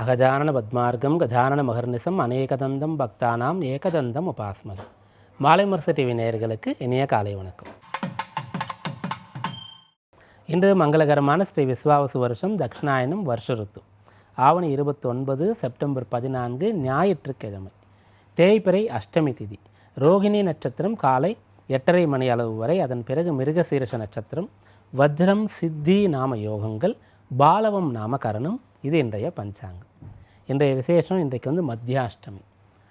அகஜானன பத்மார்க்கம் கஜானன மகர்நிசம் அநேகதந்தம் பக்தானாம் ஏகதந்தம் உபாஸ்மகை மாலை முரசு டிவி நேயர்களுக்கு இனிய காலை வணக்கம். இன்று மங்களகரமான ஸ்ரீ விஸ்வாவசு வருஷம் தக்ஷிணாயனம் வருஷ ருத்து. ஆவணி இருபத்தொன்பது செப்டம்பர் பதினான்கு ஞாயிற்றுக்கிழமை. தேய்பிறை அஷ்டமி திதி. ரோகிணி நட்சத்திரம் காலை எட்டரை மணி அளவு வரை அதன் பிறகு மிருகசீரஷ நட்சத்திரம் வஜ்ரம் சித்தி நாம யோகங்கள் பாலவம் நாமகரணம் இது இன்றைய பஞ்சாங்கம். இன்றைய விசேஷம் இன்றைக்கு வந்து மத்தியாஷ்டமி.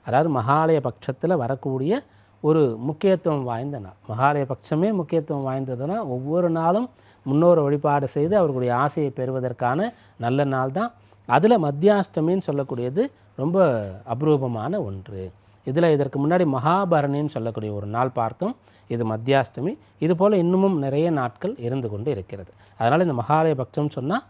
அதாவது மகாலய பட்சத்தில் வரக்கூடிய ஒரு முக்கியத்துவம் வாய்ந்த நாள். மகாலய பட்சமே முக்கியத்துவம் வாய்ந்ததுன்னா ஒவ்வொரு நாளும் முன்னோர் வழிபாடு செய்து அவர்களுடைய ஆசையை பெறுவதற்கான நல்ல நாள் தான். அதில் மத்தியாஷ்டமின்னு சொல்லக்கூடியது ரொம்ப அபரூபமான ஒன்று. இதில் இதற்கு முன்னாடி மகாபரணின்னு சொல்லக்கூடிய ஒரு நாள் பார்த்தோம். இது மத்தியாஷ்டமி. இது போல் இன்னமும் நிறைய நாட்கள் இருந்து கொண்டு இருக்கிறது. அதனால் இந்த மகாலய பக்தம் சொன்னால்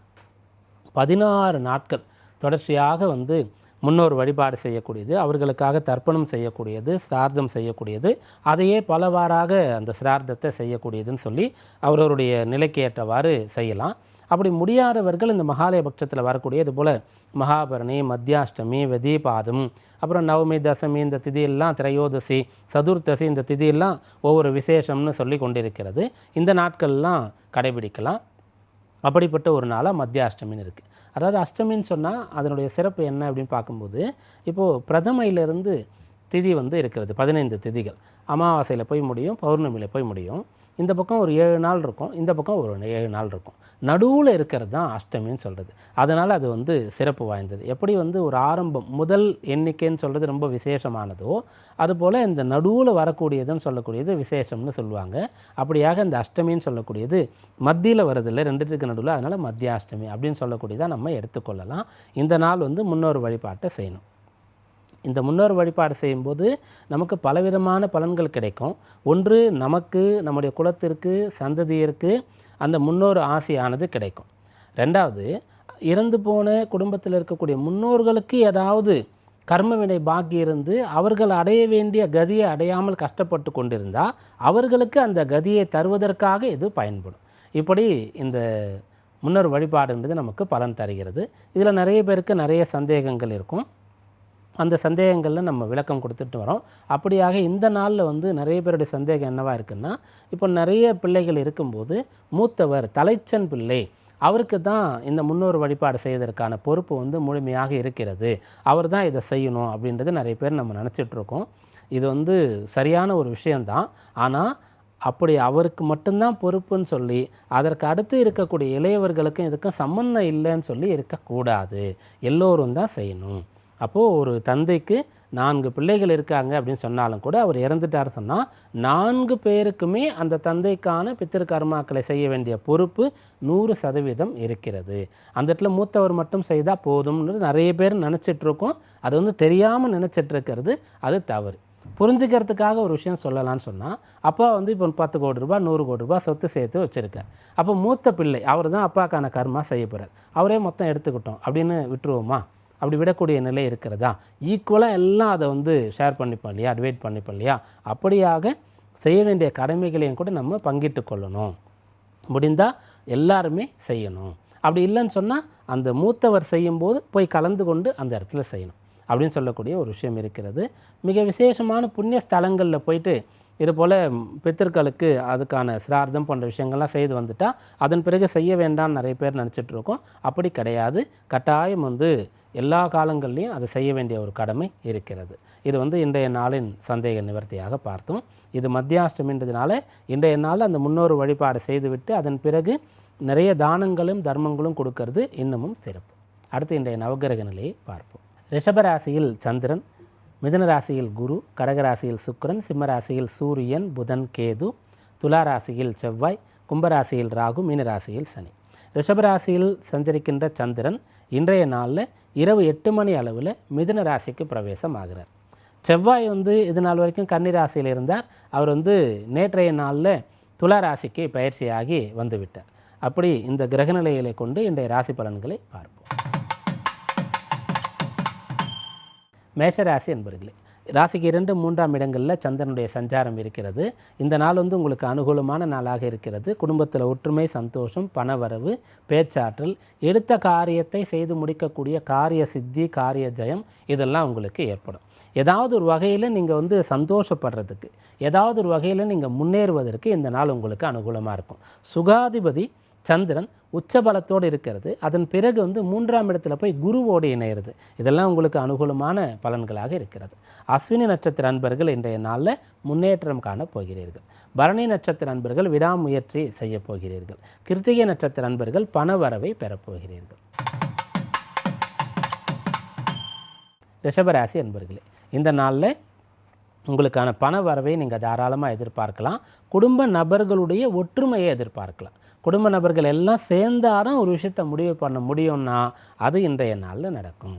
பதினாறு நாட்கள் தொடர்ச்சியாக வந்து முன்னோர் வழிபாடு செய்யக்கூடியது அவர்களுக்காக தர்ப்பணம் செய்யக்கூடியது சிரார்த்தம் செய்யக்கூடியது அதையே பலவாறாக அந்த சிரார்த்தத்தை செய்யக்கூடியதுன்னு சொல்லி அவரவருடைய நிலைக்கு ஏற்றவாறு செய்யலாம். அப்படி முடியாதவர்கள் இந்த மகாலய பட்சத்தில் வரக்கூடிய இது போல் மகாபரணி மத்தியாஷ்டமி வெதீபாதம் அப்புறம் நவமி தசமி இந்த திதியெல்லாம் திரையோதசி சதுர்த்தசி இந்த திதியெல்லாம் ஒவ்வொரு விசேஷம்னு சொல்லி கொண்டிருக்கிறது. இந்த நாட்கள்லாம் கடைபிடிக்கலாம். அப்படிப்பட்ட ஒரு நாளாக மத்தியாஷ்டமின்னு இருக்குது அதாவது அஷ்டமின்னு சொன்னால் அதனுடைய சிறப்பு என்ன அப்படின்னு பார்க்கும்போது இப்போது பிரதமையிலிருந்து திதி வந்து இருக்கிறது பதினைந்து திதிகள். அமாவாசையில் போய் முடியும் பௌர்ணமியில் போய் முடியும். இந்த பக்கம் ஒரு ஏழு நாள் இருக்கும் இந்த பக்கம் ஒரு ஏழு நாள் இருக்கும். நடுவில் இருக்கிறது தான் அஷ்டமின்னு சொல்கிறது அதனால் அது வந்து சிறப்பு வாய்ந்தது. எப்படி வந்து ஒரு ஆரம்பம் முதல் எண்ணிக்கைன்னு சொல்கிறது ரொம்ப விசேஷமானதோ அதுபோல் இந்த நடுவில் வரக்கூடியதுன்னு சொல்லக்கூடியது விசேஷம்னு சொல்லுவாங்க. அப்படியாக இந்த அஷ்டமின்னு சொல்லக்கூடியது மத்தியில் வரதில்லை ரெண்டுத்துக்கு நடுவில். அதனால் மத்திய அஷ்டமி அப்படின்னு சொல்லக்கூடியதாக நம்ம எடுத்துக்கொள்ளலாம். இந்த நாள் வந்து முன்னோர் வழிபாட்டை செய்யணும். இந்த முன்னோர் வழிபாடு செய்யும்போது நமக்கு பலவிதமான பலன்கள் கிடைக்கும். ஒன்று நமக்கு நம்முடைய குலத்திற்கு சந்ததியிற்கு அந்த முன்னோர் ஆசையானது கிடைக்கும். ரெண்டாவது இறந்து போன குடும்பத்தில் இருக்கக்கூடிய முன்னோர்களுக்கு ஏதாவது கர்மவினை பாக்கி இருந்து அவர்கள் அடைய வேண்டிய கதியை அடையாமல் கஷ்டப்பட்டு கொண்டிருந்தால் அவர்களுக்கு அந்த கதியை தருவதற்காக இது பயன்படும். இப்படி இந்த முன்னோர் வழிபாடுன்றது நமக்கு பலன் தருகிறது. இதில் நிறைய பேருக்கு நிறைய சந்தேகங்கள் இருக்கும். அந்த சந்தேகங்களில் நம்ம விளக்கம் கொடுத்துட்டு வரோம். அப்படியாக இந்த நாளில் வந்து நிறைய பேருடைய சந்தேகம் என்னவாக இருக்குன்னா இப்போ நிறைய பிள்ளைகள் இருக்கும்போது மூத்தவர் தலைச்சன் பிள்ளை அவருக்கு தான் இந்த முன்னோர் வழிபாடு செய்வதற்கான பொறுப்பு வந்து முழுமையாக இருக்கிறது. அவர் தான் இதை செய்யணும் அப்படின்றது நிறைய பேர் நம்ம நினச்சிட்ருக்கோம் இது வந்து சரியான ஒரு விஷயந்தான் ஆனால் அப்படி அவருக்கு மட்டும்தான் பொறுப்புன்னு சொல்லி அதற்கு அடுத்து இருக்கக்கூடிய இளையவர்களுக்கும் இதுக்கும் சம்மந்தம் இல்லைன்னு சொல்லி இருக்கக்கூடாது. எல்லோரும் தான் செய்யணும். அப்போது ஒரு தந்தைக்கு நான்கு பிள்ளைகள் இருக்காங்க அப்படின்னு சொன்னாலும் கூட அவர் இறந்துட்டார் சொன்னால் நான்கு பேருக்குமே அந்த தந்தைக்கான பித்திரு கர்மாக்களை செய்ய வேண்டிய பொறுப்பு நூறு சதவீதம் இருக்கிறது. அந்த இடத்துல மூத்தவர் மட்டும் செய்தால் போதும்னு நிறைய பேர் நினச்சிட்ருக்கோம். அது வந்து தெரியாமல் நினச்சிட்ருக்கிறது அது தவறு. புரிஞ்சுக்கிறதுக்காக ஒரு விஷயம் சொல்லலாம்னு சொன்னால் அப்பா வந்து இப்போ பத்து கோடி ரூபாய் நூறு கோடி ரூபாய் சொத்து சேர்த்து வச்சுருக்கார். அப்போ மூத்த பிள்ளை அவர் தான் அப்பாக்கான கர்மா செய்ய போகிறார் அவரே மொத்தம் எடுத்துக்கிட்டோம் அப்படின்னு விட்டுருவோமா? அப்படி விடக்கூடிய நிலை இருக்கிறதா? ஈக்குவலாக எல்லாம் அதை வந்து ஷேர் பண்ணிப்போம் இல்லையா? அட்வைட் பண்ணிப்போம் இல்லையா? அப்படியாக செய்ய வேண்டிய கடமைகளையும் கூட நம்ம பங்கிட்டு கொள்ளணும். முடிந்தால் எல்லாருமே செய்யணும். அப்படி இல்லைன்னு சொன்னால் அந்த மூத்தவர் செய்யும்போது போய் கலந்து கொண்டு அந்த இடத்துல செய்யணும். அப்படின்னு சொல்லக்கூடிய ஒரு விஷயம் இருக்கிறது. மிக விசேஷமான புண்ணிய ஸ்தலங்களில் போயிட்டு இது போல் பித்தர்களுக்கு அதுக்கான சிரார்த்தம் போன்ற விஷயங்கள்லாம் செய்து வந்துட்டால் அதன் பிறகு செய்ய வேண்டாம்னு நிறைய பேர் நினச்சிட்ருக்கோம். அப்படி கிடையாது. கட்டாயம் வந்து எல்லா காலங்கள்லேயும் அதை செய்ய வேண்டிய ஒரு கடமை இருக்கிறது. இது வந்து இன்றைய நாளின் சந்தேக நிவர்த்தியாக பார்த்தோம். இது மத்தியாஷ்டமின்றதுனால இன்றைய நாள் அந்த முன்னோர் வழிபாடு செய்துவிட்டு அதன் பிறகு நிறைய தானங்களும் தர்மங்களும் கொடுக்கறது இன்னமும் சிறப்பு. அடுத்து இன்றைய நவகிரக நிலையை பார்ப்போம். ரிஷபராசியில் சந்திரன் மிதன ராசியில் குரு கடகராசியில் சுக்கரன் சிம்மராசியில் சூரியன் புதன் கேது துலா ராசியில் செவ்வாய் கும்பராசியில் ராகு மீனராசியில் சனி. ரிஷபராசியில் சஞ்சரிக்கின்ற சந்திரன் இன்றைய நாளில் இரவு எட்டு மணி அளவில் மிதுன ராசிக்கு பிரவேசம் ஆகிறார் செவ்வாய் வந்து இது நாள் வரைக்கும் கன்னி ராசியில் இருந்தார். அவர் வந்து நேற்றைய நாளில் துலா ராசிக்கு பயிற்சியாகி வந்துவிட்டார். அப்படி இந்த கிரகநிலைகளை கொண்டு இன்றைய ராசி பலன்களை பார்ப்போம். மேஷராசி என்பர்களே ராசிக்கு இரண்டு மூன்றாம் இடங்களில் சந்திரனுடைய சஞ்சாரம் இருக்கிறது. இந்த நாள் வந்து உங்களுக்கு அனுகூலமான நாளாக இருக்கிறது. குடும்பத்தில் ஒற்றுமை சந்தோஷம் பணவரவு பேச்சாற்றல் எடுத்த காரியத்தை செய்து முடிக்கக்கூடிய காரிய சித்தி காரிய ஜெயம் இதெல்லாம் உங்களுக்கு ஏற்படும். ஏதாவது ஒரு வகையில் நீங்கள் வந்து சந்தோஷப்படுறதுக்கு ஏதாவது ஒரு வகையில் நீங்கள் முன்னேறுவதற்கு இந்த நாள் உங்களுக்கு அனுகூலமாக இருக்கும். சுகாதிபதி சந்திரன் உச்சபலத்தோடு இருக்கிறது. அதன் பிறகு வந்து மூன்றாம் இடத்துல போய் குருவோடு இணையிறது. இதெல்லாம் உங்களுக்கு அனுகூலமான பலன்களாக இருக்கிறது. அஸ்வினி நட்சத்திர அன்பர்கள் இன்றைய நாளில் முன்னேற்றம் காணப்போகிறீர்கள் பரணி நட்சத்திர அன்பர்கள் விடாமுயற்சி செய்ய போகிறீர்கள். கிருத்திகை நட்சத்திர அன்பர்கள் பண வரவை பெறப்போகிறீர்கள் ரிஷபராசி அன்பர்களே இந்த நாளில் உங்களுக்கான பண வரவை நீங்கள் தாராளமாக எதிர்பார்க்கலாம். குடும்ப நபர்களுடைய ஒற்றுமையை எதிர்பார்க்கலாம். குடும்ப நபர்கள் எல்லாம் சேர்ந்தாதான் ஒரு விஷயத்தை முடிவு பண்ண முடியும்னா அது இன்றைய நாளில் நடக்கும்.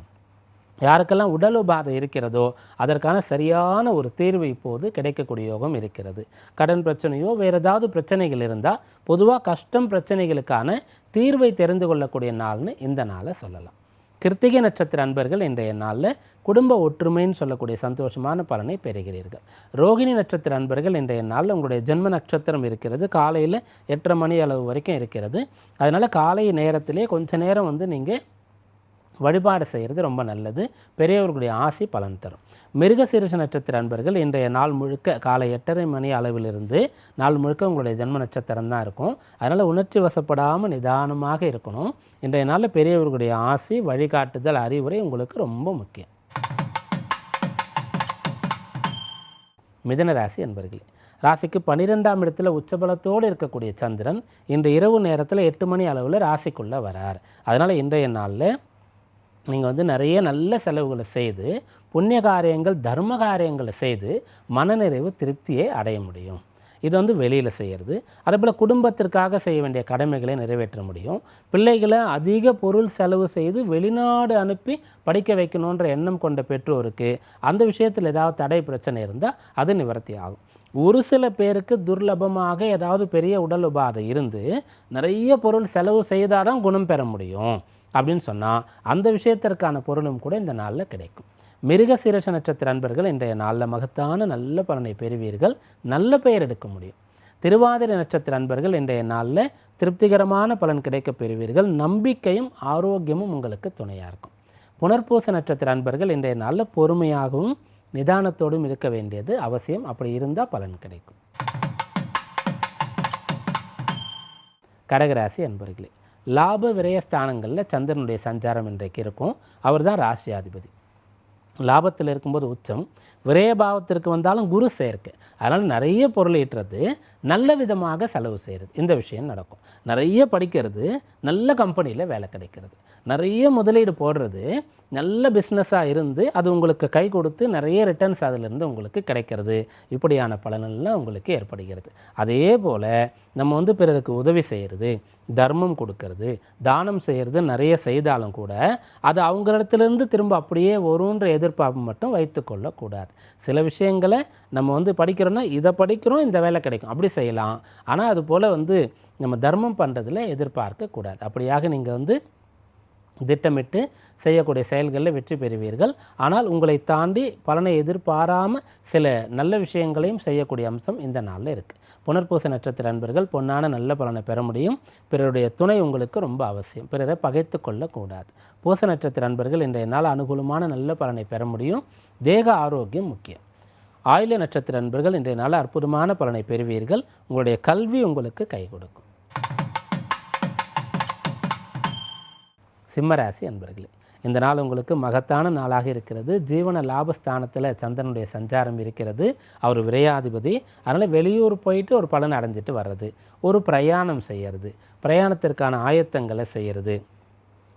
யாருக்கெல்லாம் உடல் உபாதை இருக்கிறதோ அதற்கான சரியான ஒரு தீர்வு இப்போது கிடைக்கக்கூடிய யோகம் இருக்கிறது. கடன் பிரச்சனையோ வேறு ஏதாவது பிரச்சனைகள் இருந்தால் பொதுவாக கஷ்டம் பிரச்சனைகளுக்கான தீர்வை தெரிந்து கொள்ளக்கூடிய நாள்னு இந்த நாளை சொல்லலாம். கிருத்திகை நட்சத்திர அன்பர்கள் இன்றைய நாளில் குடும்ப ஒற்றுமைன்னு சொல்லக்கூடிய சந்தோஷமான பலனை பெறுகிறீர்கள். ரோகிணி நட்சத்திர அன்பர்கள் இன்றைய நாளில் உங்களுடைய ஜென்ம நட்சத்திரம் இருக்கிறது. காலையில் எட்டரை மணி அளவு வரைக்கும் இருக்கிறது. அதனால் காலை நேரத்திலே கொஞ்ச நேரம் வந்து நீங்கள் வழிபாடு செய்கிறது ரொம்ப நல்லது. பெரியவர்களுடைய ஆசி பலன் தரும். மிருகசீரிஷ நட்சத்திர அன்பர்கள் இன்றைய நாள் முழுக்க காலை எட்டரை மணி அளவிலிருந்து நாள் முழுக்க உங்களுடைய ஜென்ம நட்சத்திரம் தான் இருக்கும். அதனால் உணர்ச்சி வசப்படாமல் நிதானமாக இருக்கணும். இன்றைய நாளில் பெரியவர்களுடைய ஆசி வழிகாட்டுதல் அறிவுரை உங்களுக்கு ரொம்ப முக்கியம். மிதன ராசி அன்பர்களே ராசிக்கு பன்னிரெண்டாம் இடத்துல உச்சபலத்தோடு இருக்கக்கூடிய சந்திரன் இன்று இரவு நேரத்தில் எட்டு மணி அளவில் ராசிக்குள்ளே வரார். அதனால் இன்றைய நாளில் நீங்கள் வந்து நிறைய நல்ல செலவுகளை செய்து புண்ணிய காரியங்கள் தர்ம காரியங்களை செய்து மனநிறைவு திருப்தியை அடைய முடியும். இது வந்து வெளியில் செய்கிறது அதேபோல் குடும்பத்திற்காக செய்ய வேண்டிய கடமைகளை நிறைவேற்ற முடியும். பிள்ளைகளை அதிக பொருள் செலவு செய்து வெளிநாடு அனுப்பி படிக்க வைக்கணுன்ற எண்ணம் கொண்ட பெற்றோருக்கு அந்த விஷயத்தில் ஏதாவது தடை பிரச்சனை இருந்தால் அது நிவர்த்தி ஆகும். ஒரு சில பேருக்கு துர்லபமாக ஏதாவது பெரிய உடல் உபாதை இருந்து நிறைய பொருள் செலவு செய்தால் தான் குணம் பெற முடியும். அப்படின்னு சொன்னால் அந்த விஷயத்திற்கான பொருளும் கூட இந்த நாளில் கிடைக்கும். மிருக சீரஷ நட்சத்திர அன்பர்கள் இன்றைய நாளில் மகத்தான நல்ல பலனை பெறுவீர்கள். நல்ல பெயர் எடுக்க முடியும். திருவாதிரை நட்சத்திர அன்பர்கள் இன்றைய நாளில் திருப்திகரமான பலன் கிடைக்க பெறுவீர்கள். நம்பிக்கையும் ஆரோக்கியமும் உங்களுக்கு துணையாக இருக்கும். புனர்பூச நட்சத்திர அன்பர்கள் இன்றைய நாளில் பொறுமையாகவும் நிதானத்தோடும் இருக்க வேண்டியது அவசியம். அப்படி இருந்தால் பலன் கிடைக்கும். கடகராசி அன்பர்களே லாப விரயஸ்தானங்களில் சந்திரனுடைய சஞ்சாரம் இன்றைக்கு இருக்கும். அவர் தான் ராசியாதிபதி. லாபத்தில் இருக்கும்போது உச்சம் விரயபாவத்திற்கு வந்தாலும் குரு சேர்க்கை. அதனால் நிறைய பொருள் ஈட்டுறது நல்ல விதமாக செலவு செய்கிறது இந்த விஷயம் நடக்கும். நிறைய படிக்கிறது நல்ல கம்பெனியில் வேலை கிடைக்கிறது. நிறைய முதலீடு போடுறது நல்ல பிஸ்னஸாக இருந்து அது உங்களுக்கு கை கொடுத்து நிறைய ரிட்டர்ன்ஸ் அதிலிருந்து உங்களுக்கு கிடைக்கிறது. இப்படியான பலனெல்லாம் உங்களுக்கு ஏற்படுகிறது. அதே போல் நம்ம வந்து பிறருக்கு உதவி செய்கிறது தர்மம் கொடுக்கறது தானம் செய்கிறது நிறைய செய்தாலும் கூட அது அவங்களிடத்துலேருந்து திரும்ப அப்படியே வரும்ன்ற எதிர்பார்ப்பு மட்டும் வைத்துக்கொள்ளக்கூடாது சில விஷயங்களை நம்ம வந்து படிக்கிறோன்னா இதை படிக்கிறோம் இந்த வேலை கிடைக்கும். அப்படி செய்யலாம். ஆனால் அது போல் வந்து நம்ம தர்மம் பண்ணுறதில் எதிர்பார்க்கக்கூடாது. அப்படியாக நீங்கள் வந்து திட்டமிட்டு செய்யக்கூடிய செயல்களில் வெற்றி பெறுவீர்கள். ஆனால் உங்களை தாண்டி பலனை எதிர்பாராமல் சில நல்ல விஷயங்களையும் செய்யக்கூடிய அம்சம் இந்த நாளில் இருக்குது புனர்பூச நட்சத்திர அன்பர்கள் பொன்னான நல்ல பலனை பெற முடியும். பிறருடைய துணை உங்களுக்கு ரொம்ப அவசியம். பிறரை பகைத்து கொள்ளக்கூடாது. பூச நட்சத்திர அன்பர்கள் இன்றைய நாள் அனுகூலமான நல்ல பலனை பெற முடியும். தேக ஆரோக்கியம் முக்கியம். ஆயுள நட்சத்திர அன்பர்கள் இன்றைய நாள் அற்புதமான பலனை பெறுவீர்கள். உங்களுடைய கல்வி உங்களுக்கு கை கொடுக்கும். சிம்மராசி அன்பர்களே இந்த நாள் உங்களுக்கு மகத்தான நாளாக இருக்கிறது. ஜீவன லாபஸ்தானத்தில் சந்திரனுடைய சஞ்சாரம் இருக்கிறது. அவர் விரையாதிபதி. அதனால் வெளியூர் போயிட்டு ஒரு பலன் அடைஞ்சிட்டு வர்றது. ஒரு பிரயாணம் செய்கிறது பிரயாணத்திற்கான ஆயத்தங்களை செய்கிறது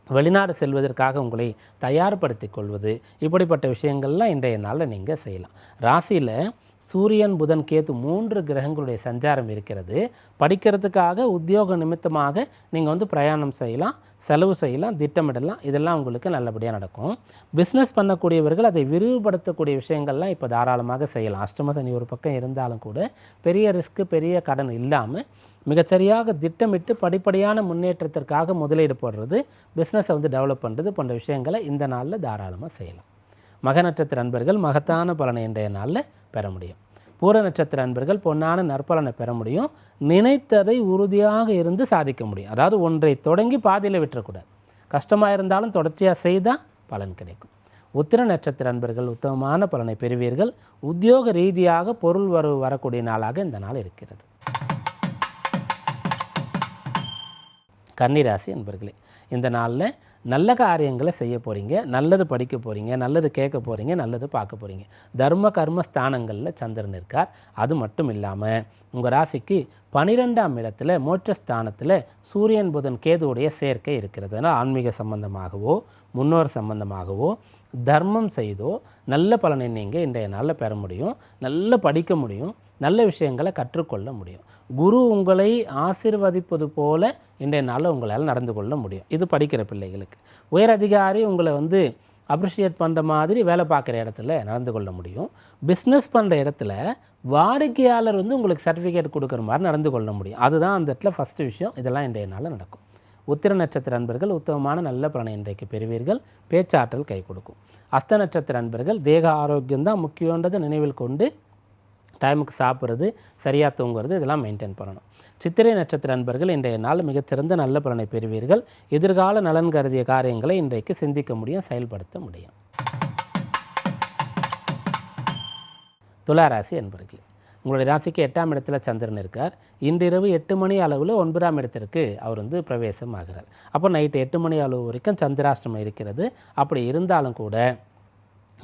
வெளிநாடு செல்வதற்காக உங்களை தயார்படுத்தி கொள்வது. இப்படிப்பட்ட விஷயங்கள்லாம் இன்றைய நாளில் நீங்கள் செய்யலாம். ராசியில் சூரியன் புதன் கேத்து மூன்று கிரகங்களுடைய சஞ்சாரம் இருக்கிறது. படிக்கிறதுக்காக உத்தியோக நிமித்தமாக நீங்கள் வந்து பிரயாணம் செய்யலாம் செலவு செய்யலாம் திட்டமிடலாம். இதெல்லாம் உங்களுக்கு நல்லபடியாக நடக்கும். பிஸ்னஸ் பண்ணக்கூடியவர்கள் அதை விரிவுபடுத்தக்கூடிய விஷயங்கள்லாம் இப்போ தாராளமாக செய்யலாம். அஷ்டம சனி ஒரு பக்கம் இருந்தாலும் கூட பெரிய ரிஸ்க்கு பெரிய கடன் இல்லாமல் மிகச்சரியாக திட்டமிட்டு படிப்படியான முன்னேற்றத்திற்காக முதலீடு போடுறது பிஸ்னஸை வந்து டெவலப் பண்ணுறது போன்ற விஷயங்களை இந்த நாளில் தாராளமாக செய்யலாம். மக நட்சத்திர அன்பர்கள் மகத்தான பலனை இன்றைய நாளில் பெற முடியும். பூர நட்சத்திர அன்பர்கள் பொன்னான நற்பலனை பெற முடியும். நினைத்ததை உறுதியாக இருந்து சாதிக்க முடியும். அதாவது ஒன்றை தொடங்கி பாதியில் விட்டுறக்கூடாது. கஷ்டமாக இருந்தாலும் தொடர்ச்சியாக செய்தால் பலன் கிடைக்கும். உத்திர நட்சத்திர அன்பர்கள் உத்தமமான பலனை பெறுவீர்கள். உத்தியோக ரீதியாக பொருள் வரவு வரக்கூடிய நாளாக இந்த நாள் இருக்கிறது. கன்னிராசி என்பர்களே இந்த நாளில் நல்ல காரியங்களை செய்ய போகிறீங்க நல்லது படிக்க போகிறீங்க நல்லது கேட்க போகிறீங்க நல்லது பார்க்க போகிறீங்க தர்ம கர்ம ஸ்தானங்களில் சந்திரன் இருக்கார். அது மட்டும் இல்லாமல் உங்கள் ராசிக்கு பனிரெண்டாம் இடத்துல மோட்சஸ்தானத்தில் சூரியன் புதன் கேதுவுடைய சேர்க்கை இருக்கிறது. அதனால் ஆன்மீக சம்பந்தமாகவோ முன்னோர் சம்பந்தமாகவோ தர்மம் செய்தோ நல்ல பலனை நீங்கள் இன்றைய நாளில் பெற முடியும். நல்ல படிக்க முடியும். நல்ல விஷயங்களை கற்றுக்கொள்ள முடியும். குரு உங்களை ஆசிர்வதிப்பது போல இன்றைய நாளில் உங்களால் நடந்து கொள்ள முடியும். இது படிக்கிற பிள்ளைகளுக்கு. உயர் அதிகாரி உங்களை வந்து அப்ரிஷியேட் பண்ணுற மாதிரி வேலை பார்க்குற இடத்துல நடந்து கொள்ள முடியும். பிஸ்னஸ் பண்ணுற இடத்துல வாடிக்கையாளர் வந்து உங்களுக்கு சர்டிஃபிகேட் கொடுக்குற மாதிரி நடந்து கொள்ள முடியும். அதுதான் அந்த இடத்துல ஃபஸ்ட்டு விஷயம். இதெல்லாம் இன்றைய நாளில் நடக்கும். உத்திர நட்சத்திர அன்பர்கள் உத்தமமான நல்ல பலனை இன்றைக்கு பெறுவீர்கள். பேச்சாற்றல் கை கொடுக்கும். அஸ்த நட்சத்திர அன்பர்கள் தேக ஆரோக்கியம் தான் முக்கியன்றதை நினைவில் கொண்டு டைமுக்கு சாப்பிட்றது சரியாக தூங்குறது இதெல்லாம் மெயின்டைன் பண்ணணும். சித்திரை நட்சத்திர அன்பர்கள் இன்றைய நாள் மிகச்சிறந்த நல்ல பலனை பெறுவீர்கள். எதிர்கால நலன் கருதிய காரியங்களை இன்றைக்கு சிந்திக்க முடியும் செயல்படுத்த முடியும். துளாராசி அன்பர்களே உங்களுடைய ராசிக்கு எட்டாம் இடத்துல சந்திரன் இருக்கார். இன்றிரவு எட்டு மணி அளவில் ஒன்பதாம் இடத்திற்கு அவர் வந்து பிரவேசம் ஆகிறார் அப்போ நைட்டு எட்டு மணி அளவு வரைக்கும் சந்திராஷ்டமம் இருக்கிறது. அப்படி இருந்தாலும் கூட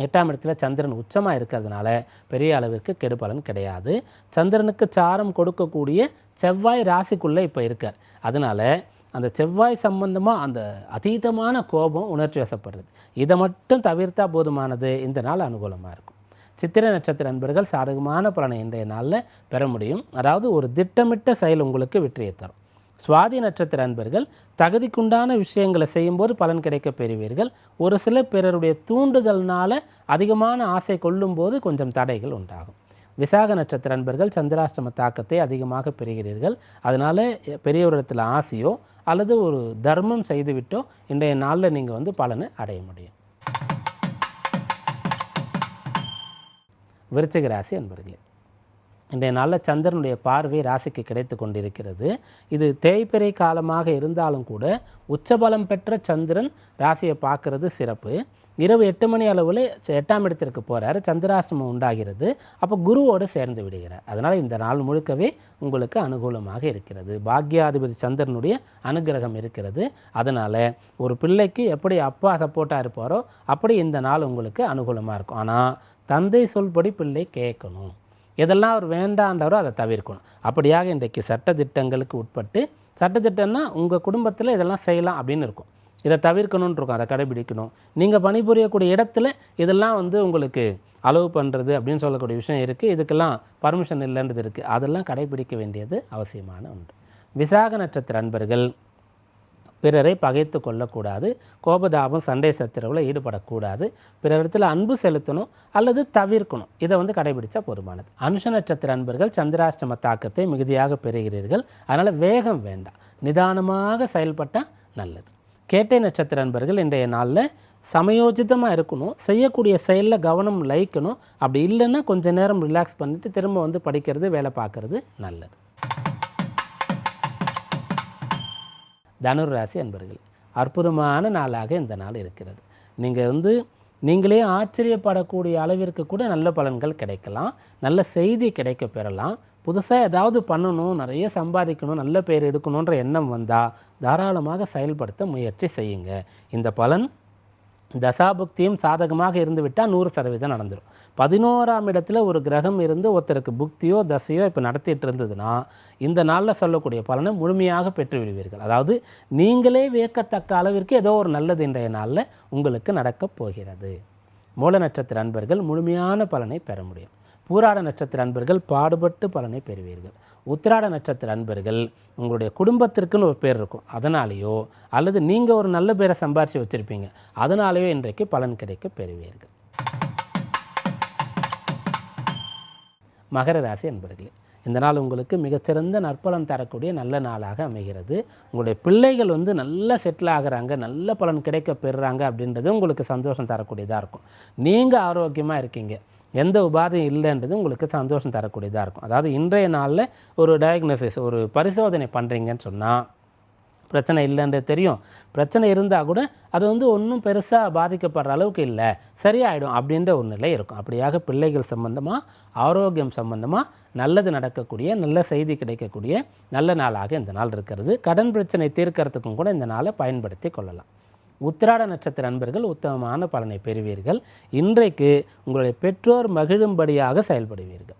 எட்டாம் இடத்துல சந்திரன் உச்சமாக இருக்கிறதுனால பெரிய அளவிற்கு கெடுபலன் கிடையாது. சந்திரனுக்கு சாரம் கொடுக்கக்கூடிய செவ்வாய் ராசிக்குள்ளே இப்போ இருக்கார். அதனால் அந்த செவ்வாய் சம்பந்தமாக அந்த அதீதமான கோபம் உணர்ச்சி வசப்படுறது இதை மட்டும் தவிர்த்தா போதுமானது. இந்த நாள் அனுகூலமாக இருக்கும். சித்திரை நட்சத்திர நண்பர்கள் சாதகமான பலனை இன்றைய நாளில் பெற முடியும். அதாவது ஒரு திட்டமிட்ட செயல் உங்களுக்கு வெற்றியை தரும். சுவாதி நட்சத்திர அன்பர்கள் தகுதிக்குண்டான விஷயங்களை செய்யும்போது பலன் கிடைக்க பெறுவீர்கள். ஒரு சில பிறருடைய தூண்டுதல்னால அதிகமான ஆசை கொள்ளும்போது கொஞ்சம் தடைகள் உண்டாகும். விசாக நட்சத்திர அன்பர்கள் சந்திராஷ்டம தாக்கத்தை அதிகமாக பெறுகிறீர்கள். அதனால் பெரியவரிடத்தில் ஆசையோ அல்லது ஒரு தர்மம் செய்துவிட்டோ இன்றைய நாளில் நீங்கள் வந்து பலனை அடைய முடியும். விருச்சிக ராசி அன்பர்களே இன்றைய நாளில் சந்திரனுடைய பார்வை ராசிக்கு கிடைத்து கொண்டிருக்கிறது. இது தேய்பிறை காலமாக இருந்தாலும் கூட உச்சபலம் பெற்ற சந்திரன் ராசியை பார்க்கறது சிறப்பு. இரவு எட்டு மணி அளவில் எட்டாம் இடத்திற்கு போகிறார் சந்திராஷ்டமம் உண்டாகிறது. அப்போ குருவோடு சேர்ந்து விடுகிறார். அதனால் இந்த நாள் முழுக்கவே உங்களுக்கு அனுகூலமாக இருக்கிறது. பாக்யாதிபதி சந்திரனுடைய அனுகிரகம் இருக்கிறது. அதனால் ஒரு பிள்ளைக்கு எப்படி அப்பா சப்போர்ட்டாக இருப்பாரோ அப்படி இந்த நாள் உங்களுக்கு அனுகூலமாக இருக்கும். ஆனால் தந்தை சொல்படி பிள்ளை கேட்கணும். எதெல்லாம் அவர் வேண்டான்றவரோ அதை தவிர்க்கணும். அப்படியாக இன்றைக்கு சட்டத்திட்டங்களுக்கு உட்பட்டு சட்டத்திட்டம்னா உங்கள் குடும்பத்தில் இதெல்லாம் செய்யலாம் அப்படின்னு இருக்கும். இதை தவிர்க்கணும்னு இருக்கும் அதை கடைபிடிக்கணும். நீங்கள் பணிபுரியக்கூடிய இடத்துல இதெல்லாம் வந்து உங்களுக்கு அலோவ் பண்ணுறது அப்படின்னு சொல்லக்கூடிய விஷயம் இருக்குது இதுக்கெல்லாம் பர்மிஷன் இல்லைன்றது இருக்குது அதெல்லாம் கடைபிடிக்க வேண்டியது அவசியமான ஒன்று. விசாக நட்சத்திர அன்பர்கள் பிறரை பகைத்து கொள்ளக்கூடாது கோபதாபம் சண்டை சத்திரவில் ஈடுபடக்கூடாது பிறரிடத்தில் அன்பு செலுத்தணும் அல்லது தவிர்க்கணும். இதை வந்து கடைபிடிச்சா போதுமானது. அனுஷ நட்சத்திர அன்பர்கள் சந்திராஷ்டம தாக்கத்தை மிகுதியாக பெறுகிறீர்கள். அதனால் வேகம் வேண்டாம். நிதானமாக செயல்பட்டால் நல்லது. கேட்டை நட்சத்திர அன்பர்கள் இன்றைய நாளில் சமயோஜிதமாக இருக்கணும். செய்யக்கூடிய செயலில் கவனம் லயிக்கணும். அப்படி இல்லைன்னா கொஞ்ச நேரம் ரிலாக்ஸ் பண்ணிவிட்டு திரும்ப வந்து படிக்கிறது வேலை பார்க்குறது நல்லது. தனுர் ராசி அன்பர்கள் அற்புதமான நாளாக இந்த நாள் இருக்கிறது. நீங்கள் வந்து நீங்களே ஆச்சரியப்படக்கூடிய அளவிற்கு கூட நல்ல பலன்கள் கிடைக்கலாம். நல்ல செய்தி கிடைக்க பெறலாம். புதுசாக ஏதாவது பண்ணணும் நிறைய சம்பாதிக்கணும் நல்ல பேர் எடுக்கணுன்ற எண்ணம் வந்தால் தாராளமாக செயல்படுத்த முயற்சி செய்யுங்க. இந்த பலன் தசாபுக்தியும் சாதகமாக இருந்துவிட்டால் நூறு சதவீதம் நடந்துடும் பதினோராம் இடத்துல ஒரு கிரகம் இருந்து ஒருத்தருக்கு புக்தியோ தசையோ இப்போ நடத்திட்டு இருந்ததுன்னா இந்த நாளில் சொல்லக்கூடிய பலனை முழுமையாக பெற்று விடுவீர்கள் அதாவது நீங்களே வியக்கத்தக்க அளவிற்கு ஏதோ ஒரு நல்லது இன்றைய நாளில் உங்களுக்கு நடக்கப் போகிறது. மூல நட்சத்திர அன்பர்கள் முழுமையான பலனை பெற முடியும். பூராட நட்சத்திர அன்பர்கள் பாடுபட்டு பலனை பெறுவீர்கள். உத்திராட நட்சத்திர அன்பர்கள் உங்களுடைய குடும்பத்திற்குன்னு ஒரு பேர் இருக்கும். அதனாலேயோ அல்லது நீங்கள் ஒரு நல்ல பேரை சம்பாரித்து வச்சுருப்பீங்க. அதனாலேயோ இன்றைக்கு பலன் கிடைக்க பெறுவீர்கள். மகர ராசி அன்பர்களே இந்த நாள் உங்களுக்கு மிகச்சிறந்த நற்பலன் தரக்கூடிய நல்ல நாளாக அமைகிறது. உங்களுடைய பிள்ளைகள் வந்து நல்லா செட்டில் ஆகுறாங்க நல்ல பலன் கிடைக்க பெறுறாங்க அப்படின்றது உங்களுக்கு சந்தோஷம் தரக்கூடியதாக இருக்கும். நீங்கள் ஆரோக்கியமாக இருக்கீங்க. எந்த உபாதையும் இல்லைன்றது உங்களுக்கு சந்தோஷம் தரக்கூடியதாக இருக்கும். அதாவது இன்றைய நாளில் ஒரு டயக்னோசிஸ் ஒரு பரிசோதனை பண்ணுறீங்கன்னு சொன்னால் பிரச்சனை இல்லைன்றது தெரியும். பிரச்சனை இருந்தால் கூட அது வந்து ஒன்றும் பெருசாக பாதிக்கப்படுற அளவுக்கு இல்லை. சரியாயிடும் அப்படின்ற ஒரு நிலை இருக்கும். அப்படியாக பிள்ளைகள் சம்பந்தமாக ஆரோக்கியம் சம்பந்தமாக நல்லது நடக்கக்கூடிய நல்ல செய்தி கிடைக்கக்கூடிய நல்ல நாளாக இந்த நாள் இருக்கிறது. கடன் பிரச்சனை தீர்க்கறதுக்கும் கூட இந்த நாளை பயன்படுத்தி கொள்ளலாம். உத்திராட நட்சத்திர நண்பர்கள் உத்தமமான பலனை பெறுவீர்கள். இன்றைக்கு உங்களுடைய பெற்றோர் மகிழும்படியாக செயல்படுவீர்கள்.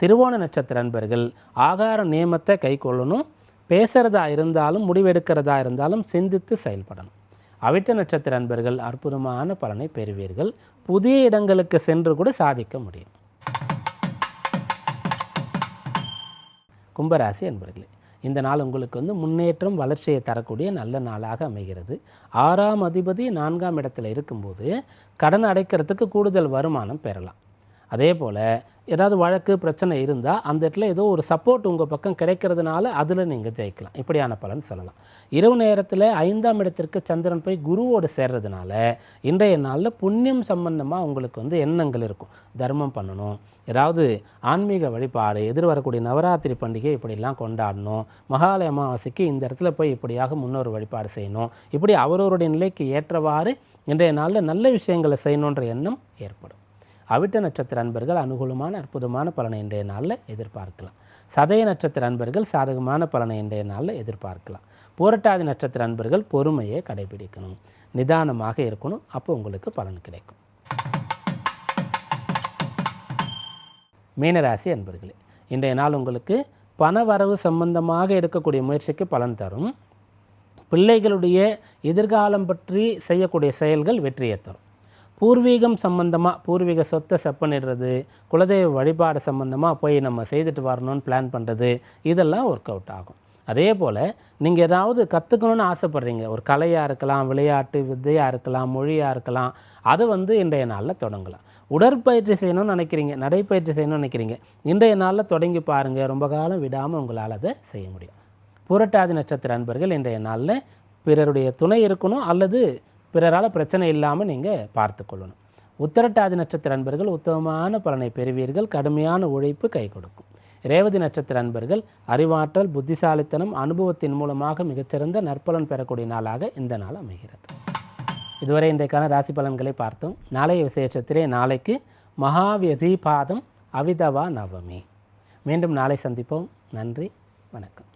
திருவோண நட்சத்திர நண்பர்கள் ஆகார நியமத்தை கை கொள்ளணும் பேசுகிறதா இருந்தாலும் முடிவெடுக்கிறதா இருந்தாலும் சிந்தித்து செயல்படணும். அவிட்ட நட்சத்திர நண்பர்கள் அற்புதமான பலனை பெறுவீர்கள். புதிய இடங்களுக்கு சென்று கூட சாதிக்க முடியும். கும்பராசி என்பர்களே இந்த நாள் உங்களுக்கு வந்து முன்னேற்றம் வளர்ச்சியை தரக்கூடிய நல்ல நாளாக அமைகிறது. ஆறாம் அதிபதி நான்காம் இடத்துல இருக்கும்போது கடன் அடைக்கிறதுக்கு கூடுதல் வருமானம் பெறலாம். அதே போல் ஏதாவது வழக்கு பிரச்சனை இருந்தால் அந்த இடத்துல ஏதோ ஒரு சப்போர்ட் உங்கள் பக்கம் கிடைக்கிறதுனால அதில் நீங்கள் ஜெயிக்கலாம். இப்படியான பலன் சொல்லலாம். இரவு நேரத்தில் ஐந்தாம் இடத்திற்கு சந்திரன் போய் குருவோடு சேர்றதுனால இன்றைய நாளில் புண்ணியம் சம்பந்தமாக உங்களுக்கு வந்து எண்ணங்கள் இருக்கும். தர்மம் பண்ணணும். ஏதாவது ஆன்மீக வழிபாடு எதிர்வரக்கூடிய நவராத்திரி பண்டிகை இப்படிலாம் கொண்டாடணும். மகாலய அமாவாசைக்கு இந்த இடத்துல போய் இப்படியாக முன்னோர் வழிபாடு செய்யணும். இப்படி அவரவருடைய நிலைக்கு ஏற்றவாறு இன்றைய நாளில் நல்ல விஷயங்களை செய்யணுன்ற எண்ணம் ஏற்படும். அவிட்ட நட்சத்திர அன்பர்கள் அனுகூலமான அற்புதமான பலனை இன்றைய நாளில் எதிர்பார்க்கலாம். சதய நட்சத்திர அன்பர்கள் சாதகமான பலனை இன்றைய நாளில் எதிர்பார்க்கலாம். பூரட்டாதி நட்சத்திர அன்பர்கள் பொறுமையை கடைபிடிக்கணும். நிதானமாக இருக்கணும். அப்போ உங்களுக்கு பலன் கிடைக்கும். மீனராசி அன்பர்களே இன்றைய நாள் உங்களுக்கு பண வரவு சம்பந்தமாக எடுக்கக்கூடிய முயற்சிக்கு பலன் தரும். பிள்ளைகளுடைய எதிர்காலம் பற்றி செய்யக்கூடிய செயல்கள் வெற்றியை தரும். பூர்வீகம் சம்பந்தமாக பூர்வீக சொத்தை செப்பனிடுறது குலதெய்வ வழிபாடு சம்பந்தமாக போய் நம்ம செய்துட்டு வரணும்னு பிளான் பண்ணுறது இதெல்லாம் ஒர்க் அவுட் ஆகும். அதே போல் நீங்கள் ஏதாவது கற்றுக்கணும்னு ஆசைப்பட்றீங்க. ஒரு கலையாக இருக்கலாம் விளையாட்டு வித்தையாக இருக்கலாம் மொழியாக இருக்கலாம் அது வந்து இன்றைய நாளில் தொடங்கலாம். உடற்பயிற்சி செய்யணும்னு நினைக்கிறீங்க நடைப்பயிற்சி செய்யணும்னு நினைக்கிறீங்க இன்றைய நாளில் தொடங்கி பாருங்கள் ரொம்ப காலம் விடாமல் உங்களால் அதை செய்ய முடியும். புரட்டாதி நட்சத்திர அன்பர்கள் இன்றைய நாளில் பிறருடைய துணை இருக்கணும் அல்லது பிறரால் பிரச்சனை இல்லாமல் நீங்கள் பார்த்து கொள்ளணும். உத்தரட்டாதி நட்சத்திர அன்பர்கள் உத்தமமான பலனை பெறுவீர்கள். கடுமையான உழைப்பு கை கொடுக்கும். ரேவதி நட்சத்திர அன்பர்கள் அறிவாற்றல் புத்திசாலித்தனம் அனுபவத்தின் மூலமாக மிகச்சிறந்த நற்பலன் பெறக்கூடிய நாளாக இந்த நாள் அமைகிறது. இதுவரை இன்றைக்கான ராசி பலன்களை பார்த்தோம். நாளைய விசேஷத்திலே நாளைக்கு மகாவியதி பாதம் அவிதவா நவமி. மீண்டும் நாளை சந்திப்போம். நன்றி வணக்கம்.